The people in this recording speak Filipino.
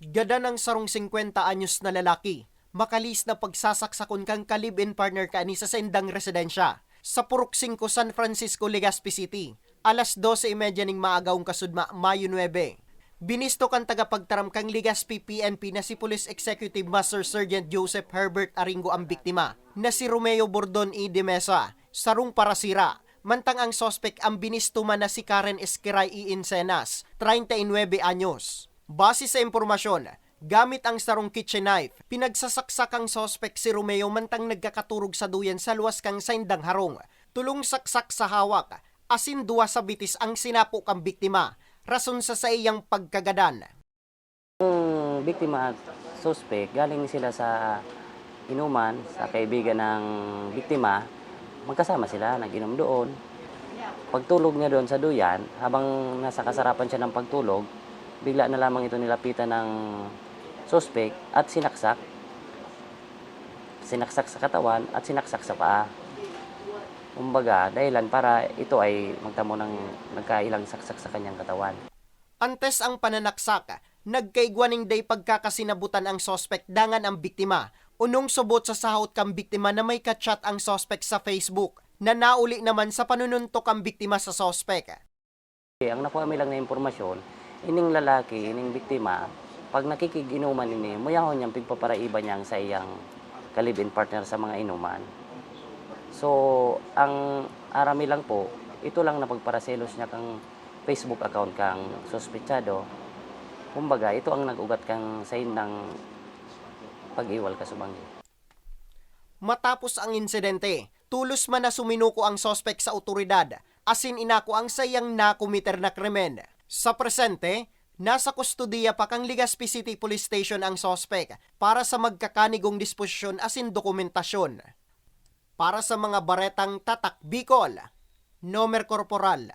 Gada ng sarong 50 anyos na lalaki, makalis na pagsasaksakon kang kalib-in partner ka ni sa sendang residensya sa Purok 5 San Francisco, Legazpi City. Alas 12.30 ning maagawng kasudma, Mayo 9. Binisto kan tagapagtaram kang Legazpi PNP na si Police Executive Master Sergeant Joseph Herbert Aringo ang biktima na si Romeo Bordon E. de Mesa, sarong parasira. Mantang ang sospek ang binisto man na si Karen Esquiray E. Incenas, 39 anyos. Base sa impormasyon, gamit ang sarong kitchen knife, pinagsasaksak ang sospek si Romeo mantang nagkakaturog sa duyan sa luwas kang saindang harong. Tulong saksak sa hawak, asin duwa sa bitis ang sinapo kang biktima, rason sa sa iyang pagkagadan. Yung biktima at suspect, galing sila sa inuman, sa kaibigan ng biktima. Magkasama sila, nag-inom doon. Pagtulog niya doon sa duyan, habang nasa kasarapan siya ng pagtulog, bigla na lamang ito nilapitan ng suspect at sinaksak. Sinaksak sa katawan at sinaksak sa paa. Kumbaga, dahilan para ito ay magtamo ng nagkailang saksak sa kanyang katawan. Antes ang pananaksak, nagkaigwaning day pagkakasinabutan ang sospek dangan ang biktima. Unong subot sa sahot kang biktima na may kachat ang sospek sa Facebook na nauli naman sa panununtok ang biktima sa sospek. Eh, Ang nakuha lang na impormasyon, ining lalaki, ining biktima, pag nakikiginuman ini, muyahon niyang pigpaparaiba niyang sa iyang kalibin partner sa mga inuman. So, ang arami lang po, ito lang na pagparaselos niya kang Facebook account kang sospechado. Kumbaga, ito ang nag-ugat kang sa ng pag-iwal ka subanggi. Matapos ang insidente, tulos man na suminuko ang sospek sa otoridad, asin inako ang sayang nakumiter na krimen. Sa presente, nasa kustudiya pa kang Legazpi City Police Station ang sospek para sa magkakanigong disposisyon asin dokumentasyon. Para sa mga baretang tatak Bicol, Nomer Corporal,